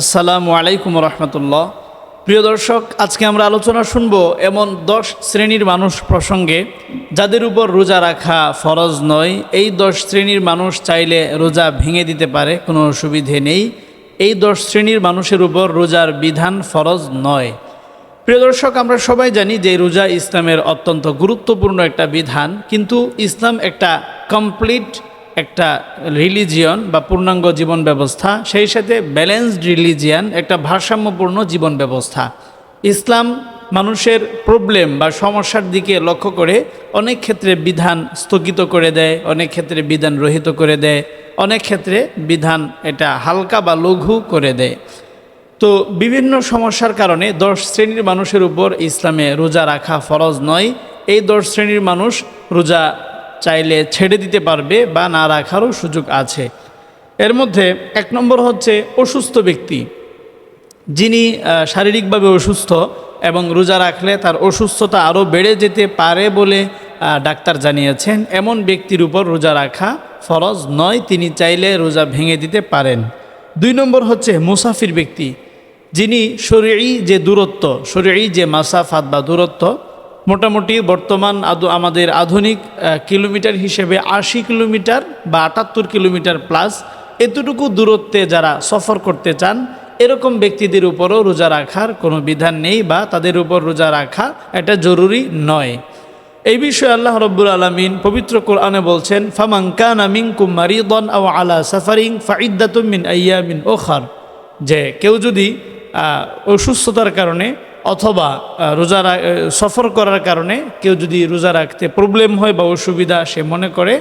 আসসালামু আলাইকুম রহমতুল্লাহ। প্রিয় দর্শক, আজকে আমরা আলোচনা শুনব এমন দশ শ্রেণির মানুষ প্রসঙ্গে যাদের উপর রোজা রাখা ফরজ নয়। এই দশ শ্রেণির মানুষ চাইলে রোজা ভেঙে দিতে পারে, কোনো অসুবিধে নেই। এই দশ শ্রেণির মানুষের উপর রোজার বিধান ফরজ নয়। প্রিয় দর্শক, আমরা সবাই জানি যে রোজা ইসলামের অত্যন্ত গুরুত্বপূর্ণ একটা বিধান, কিন্তু ইসলাম একটা কমপ্লিট একটা রিলিজিয়ন বা পূর্ণাঙ্গ জীবন ব্যবস্থা, সেই সাথে ব্যালেন্সড রিলিজিয়ান একটা ভারসাম্যপূর্ণ জীবন ব্যবস্থা। ইসলাম মানুষের প্রবলেম বা সমস্যার দিকে লক্ষ্য করে অনেক ক্ষেত্রে বিধান স্থগিত করে দেয়, অনেক ক্ষেত্রে বিধান রহিত করে দেয়, অনেক ক্ষেত্রে বিধান এটা হালকা বা লঘু করে দেয়। তো বিভিন্ন সমস্যার কারণে দশ শ্রেণির মানুষের উপর ইসলামে রোজা রাখা ফরজ নয়। এই দশ শ্রেণির মানুষ রোজা চাইলে ছেড়ে দিতে পারবে বা না রাখারও সুযোগ আছে। এর মধ্যে এক নম্বর হচ্ছে অসুস্থ ব্যক্তি। যিনি শারীরিকভাবে অসুস্থ এবং রোজা রাখলে তার অসুস্থতা আরও বেড়ে যেতে পারে বলে ডাক্তার জানিয়েছেন। এমন ব্যক্তির উপর রোজা রাখা ফরজ নয়, তিনি চাইলে রোজা ভেঙে দিতে পারেন। দুই নম্বর হচ্ছে মুসাফির ব্যক্তি। যিনি শরীরই যে দূরত্ব শরীরই যে মাসাফাত বা দূরত্ব মোটামুটি বর্তমান আমাদের আধুনিক কিলোমিটার হিসেবে আশি কিলোমিটার বা আটাত্তর কিলোমিটার প্লাস এতটুকু দূরত্বে যারা সফর করতে চান, এরকম ব্যক্তিদের উপরও রোজা রাখার কোনো বিধান নেই বা তাদের উপর রোজা রাখা এটা জরুরি নয়। এই বিষয়ে আল্লাহ রব্বুল আলমিন পবিত্র কোরআনে বলছেন ফামাঙ্কান আমিন কুমারিদন আও আলা সাফারিং ফাইদ্দাতুমিন আইয়ামিন ওখার। যে কেউ যদি অসুস্থতার কারণে অথবা রোজা সফর করার কারণে কেউ যদি রোজা রাখতে প্রবলেম হয় বা অসুবিধা সে মনে করে,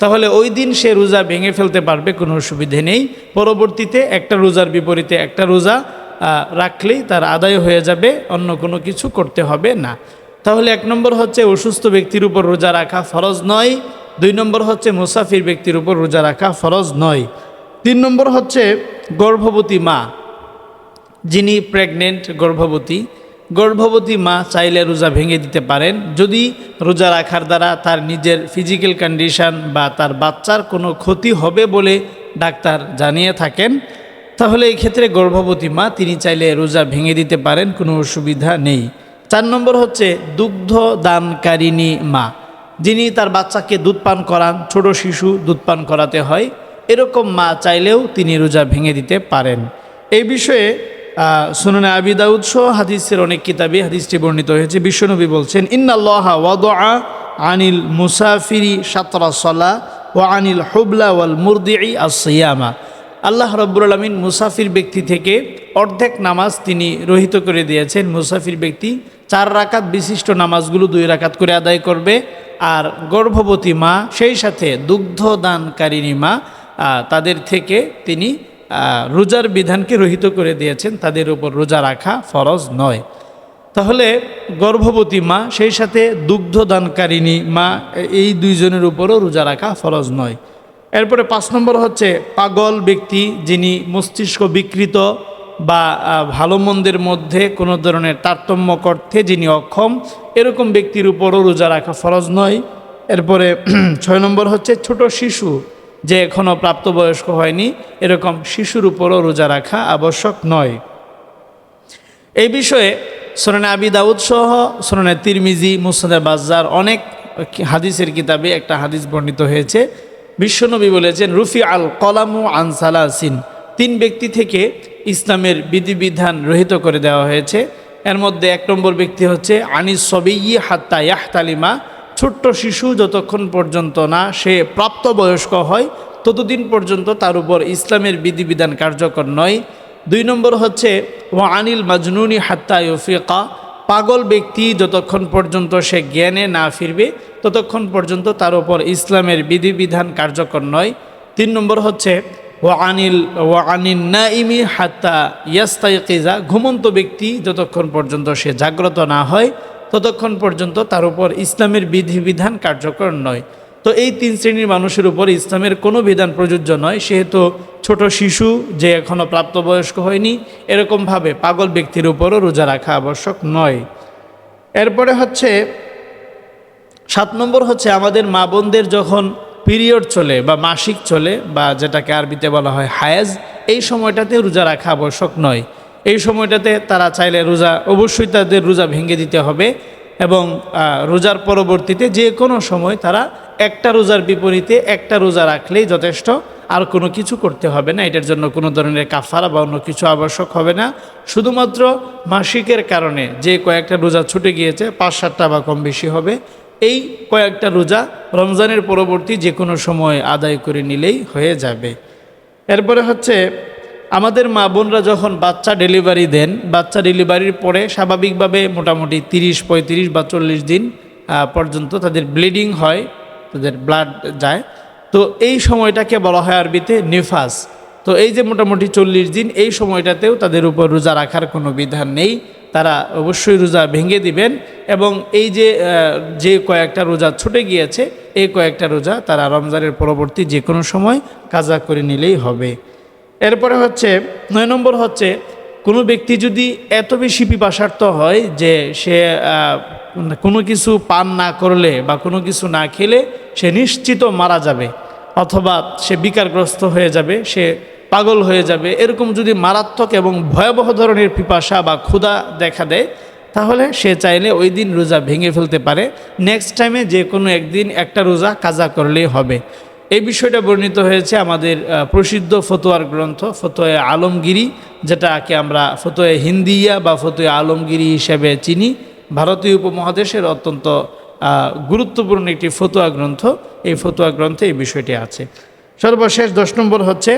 তাহলে ওই দিন সে রোজা ভেঙে ফেলতে পারবে, কোনো অসুবিধে নেই। পরবর্তীতে একটা রোজার বিপরীতে একটা রোজা রাখলেই তার আদায় হয়ে যাবে, অন্য কোনো কিছু করতে হবে না। তাহলে এক নম্বর হচ্ছে অসুস্থ ব্যক্তির উপর রোজা রাখা ফরজ নয়। দুই নম্বর হচ্ছে মুসাফির ব্যক্তির উপর রোজা রাখা ফরজ নয়। তিন নম্বর হচ্ছে গর্ভবতী মা, যিনি প্রেগনেন্ট গর্ভবতী গর্ভবতী মা চাইলে রোজা ভেঙে দিতে পারেন। যদি রোজা রাখার দ্বারা তার নিজের ফিজিক্যাল কন্ডিশন বা তার বাচ্চার কোনো ক্ষতি হবে বলে ডাক্তার জানিয়ে থাকেন, তাহলে এই ক্ষেত্রে গর্ভবতী মা তিনি চাইলে রোজা ভেঙে দিতে পারেন, কোনো অসুবিধা নেই। চার নম্বর হচ্ছে দুগ্ধ দানকারিণী মা, যিনি তার বাচ্চাকে দুধ পান করান, ছোট শিশু দুধ পান করাতে হয়। এরকম মা চাইলেও তিনি রোজা ভেঙে দিতে পারেন। এই বিষয়ে সুনানে আবি দাউদ সহ হাদিসের অনেক কিতাবে হাদিসটি বর্ণিত হয়েছে। বিশ্বনবী বলছেন, ইন্নাল্লাহ ওয়াদা আনিল মুসাফিরি সাতরা সলা ও আনিল হুবলা ওয়াল মুরদিই আসিয়ামা আল্লাহ রব্বুল আলমিন মুসাফির ব্যক্তি থেকে অর্ধেক নামাজ তিনি রহিত করে দিয়েছেন। মুসাফির ব্যক্তি চার রাকাত বিশিষ্ট নামাজগুলো দুই রাকাত করে আদায় করবে। আর গর্ভবতী মা, সেই সাথে দুগ্ধ দানকারিণী মা তাদের থেকে তিনি রোজার বিধানকে রহিত করে দিয়েছেন, তাদের উপর রোজা রাখা ফরজ নয়। তাহলে গর্ভবতী মা, সেই সাথে দুগ্ধদানকারিণী মা, এই দুইজনের উপরও রোজা রাখা ফরজ নয়। এরপরে পাঁচ নম্বর হচ্ছে পাগল ব্যক্তি যিনি মস্তিষ্ক বিকৃত বা ভালো মন্দের মধ্যে কোনো ধরনের তারতম্য করতে যিনি অক্ষম, এরকম ব্যক্তির উপরও রোজা রাখা ফরজ নয়। এরপরে ছয় নম্বর হচ্ছে ছোট শিশু। যে এখনও প্রাপ্তবয়স্ক হয়নি, এরকম শিশুর উপরও রোজা রাখা আবশ্যক নয়। এই বিষয়ে সোনানে আবি দাউদ সহ সোনানে তিরমিজি মুসাদে বাজার অনেক হাদিসের কিতাবে একটা হাদিস বর্ণিত হয়েছে। বিশ্বনবী বলেছেন, রুফি আল কলামু আনসালাসিন তিন ব্যক্তি থেকে ইসলামের বিধিবিধান রহিত করে দেওয়া হয়েছে। এর মধ্যে এক নম্বর ব্যক্তি হচ্ছে, আনিস সবিই হাত্তা ইয়াহতালিমা ছোট্ট শিশু যতক্ষণ পর্যন্ত না সে প্রাপ্তবয়স্ক হয়, ততদিন পর্যন্ত তার উপর ইসলামের বিধিবিধান কার্যকর নয়। দুই নম্বর হচ্ছে ও আনিল মাজনুনি হাত্তা ইউফিকা। পাগল ব্যক্তি যতক্ষণ পর্যন্ত সে জ্ঞানে না ফিরবে, ততক্ষণ পর্যন্ত তার উপর ইসলামের বিধিবিধান কার্যকর নয়। তিন নম্বর হচ্ছে ও আনিল ও আনিল নাইমি হাত্তা ইয়াস্তাইকিজা। ঘুমন্ত ব্যক্তি যতক্ষণ পর্যন্ত সে জাগ্রত না হয় ততক্ষণ পর্যন্ত তার উপর ইসলামের বিধিবিধান কার্যকর নয়। তো এই তিন শ্রেণির মানুষের উপর ইসলামের কোনো বিধান প্রযোজ্য নয়, সেহেতু ছোট শিশু যে এখনও প্রাপ্তবয়স্ক হয়নি, এরকমভাবে পাগল ব্যক্তির উপরও রোজা রাখা আবশ্যক নয়। এরপরে হচ্ছে, সাত নম্বর হচ্ছে আমাদের মা বোনদের যখন পিরিয়ড চলে বা মাসিক চলে বা যেটাকে আরবিতে বলা হয় হায়াজ, এই সময়টাতে রোজা রাখা আবশ্যক নয়। এই সময়টাতে তারা চাইলে রোজা, অবশ্যই তাদের রোজা ভেঙে দিতে হবে এবং রোজার পরবর্তীতে যে কোনো সময় তারা একটা রোজার বিপরীতে একটা রোজা রাখলেই যথেষ্ট। আর কোনো কিছু করতে হবে না, এটার জন্য কোনো ধরনের কাফারা বা অন্য কিছু আবশ্যক হবে না। শুধুমাত্র মাসিকের কারণে যে কয়েকটা রোজা ছুটে গিয়েছে, পাঁচ সাতটা বা কম বেশি হবে, এই কয়েকটা রোজা রমজানের পরবর্তী যে কোনো সময় আদায় করে নিলেই হয়ে যাবে। এরপরে হচ্ছে আমাদের মা বোনরা যখন বাচ্চা ডেলিভারি দেন, বাচ্চা ডেলিভারির পরে স্বাভাবিকভাবে মোটামুটি তিরিশ, পঁয়ত্রিশ বা চল্লিশ দিন পর্যন্ত তাদের ব্লিডিং হয়, তাদের ব্লাড যায়। তো এই সময়টাকে বলা হয় আরবিতে নিফাস। তো এই যে মোটামুটি চল্লিশ দিন, এই সময়টাতেও তাদের উপর রোজা রাখার কোনো বিধান নেই। তারা অবশ্যই রোজা ভেঙে দিবেন এবং এই যে যে কয়েকটা রোজা ছুটে গিয়েছে, এই কয়েকটা রোজা তারা রমজানের পরবর্তী যে কোনো সময় কাজা করে নিলেই হবে। এরপরে হচ্ছে, নয় নম্বর হচ্ছে, কোনো ব্যক্তি যদি এত বেশি পিপাসার্থ হয় যে সে কোনো কিছু পান না করলে বা কোনো কিছু না খেলে সে নিশ্চিত মারা যাবে অথবা সে বিকারগ্রস্ত হয়ে যাবে, সে পাগল হয়ে যাবে। এরকম যদি মারাত্মক এবং ভয়াবহ ধরনের পিপাসা বা ক্ষুধা দেখা দেয়, তাহলে সে চাইলে ওই দিন রোজা ভেঙে ফেলতে পারে। নেক্সট টাইমে যে কোনো একদিন একটা রোজা কাজা করলেই হবে। এই বিষয়টা বর্ণিত হয়েছে আমাদের প্রসিদ্ধ ফতোয়ার গ্রন্থ, ফতোয়া আলমগিরি, যেটাকে আমরা ফতোয়া হিন্দিয়া বা ফতোয়া আলমগিরি হিসেবে চিনি। ভারতীয় উপমহাদেশের অত্যন্ত গুরুত্বপূর্ণ একটি ফতোয়া গ্রন্থ। এই ফতোয়া গ্রন্থে এই বিষয়টি আছে। সর্বশেষ দশ নম্বর হচ্ছে,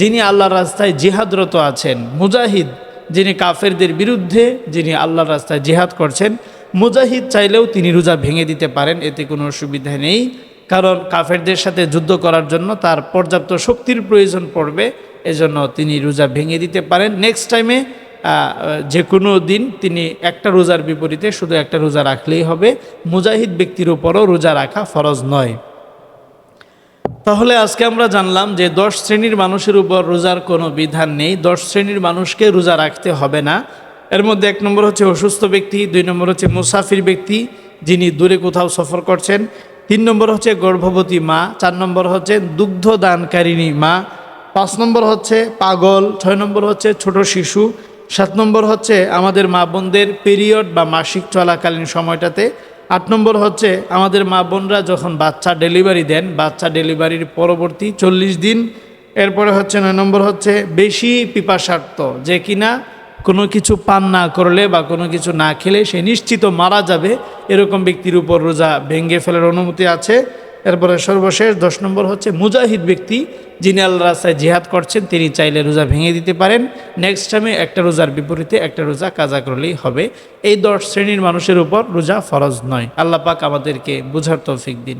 যিনি আল্লাহর রাস্তায় জিহাদরত আছেন, মুজাহিদ, যিনি কাফেরদের বিরুদ্ধে, যিনি আল্লাহর রাস্তায় জিহাদ করছেন, মুজাহিদ চাইলেও তিনি রোজা ভেঙে দিতে পারেন, এতে কোনো অসুবিধা নেই। কারণ কাফেরদের সাথে যুদ্ধ করার জন্য তার পর্যাপ্ত শক্তির প্রয়োজন পড়বে, এজন্য তিনি রোজা ভেঙে দিতে পারেন। নেক্সট টাইমে যে কোনো দিন তিনি একটা রোজার বিপরীতে শুধু একটা রোজা রাখলেই হবে। মুজাহিদ ব্যক্তির উপরও রোজা রাখা ফরজ নয়। তাহলে আজকে আমরা জানলাম যে দশ শ্রেণির মানুষের উপর রোজার কোনো বিধান নেই। দশ শ্রেণির মানুষকে রোজা রাখতে হবে না। এর মধ্যে এক নম্বর হচ্ছে অসুস্থ ব্যক্তি, দুই নম্বর হচ্ছে মুসাফির ব্যক্তি, যিনি দূরে কোথাও সফর করছেন। তিন নম্বর হচ্ছে গর্ভবতী মা, চার নম্বর হচ্ছে দুগ্ধ দানকারিণী মা, পাঁচ নম্বর হচ্ছে পাগল, ছয় নম্বর হচ্ছে ছোট শিশু, সাত নম্বর হচ্ছে আমাদের মা বোনদের পিরিয়ড বা মাসিক চলাকালীন সময়টাতে, আট নম্বর হচ্ছে আমাদের মা বোনরা যখন বাচ্চা ডেলিভারি দেন, বাচ্চা ডেলিভারির পরবর্তী চল্লিশ দিন, এরপরে হচ্ছে নয় নম্বর হচ্ছে বেশি পিপাসার্থ, যে কিনা কোনো কিছু পান না করলে বা কোনো কিছু না খেলে সে নিশ্চিত মারা যাবে। এরকম ব্যক্তির উপর রোজা ভেঙে ফেলার অনুমতি আছে। এরপরে সর্বশেষ দশ নম্বর হচ্ছে মুজাহিদ ব্যক্তি যিনি আল্লাহ রাস্তায় জিহাদ করছেন, তিনি চাইলে রোজা ভেঙে দিতে পারেন। নেক্সট টাইমে একটা রোজার বিপরীতে একটা রোজা কাজা করলেই হবে। এই দশ শ্রেণির মানুষের উপর রোজা ফরজ নয়। আল্লাহ পাক আমাদেরকে বুঝার তৌফিক দিন।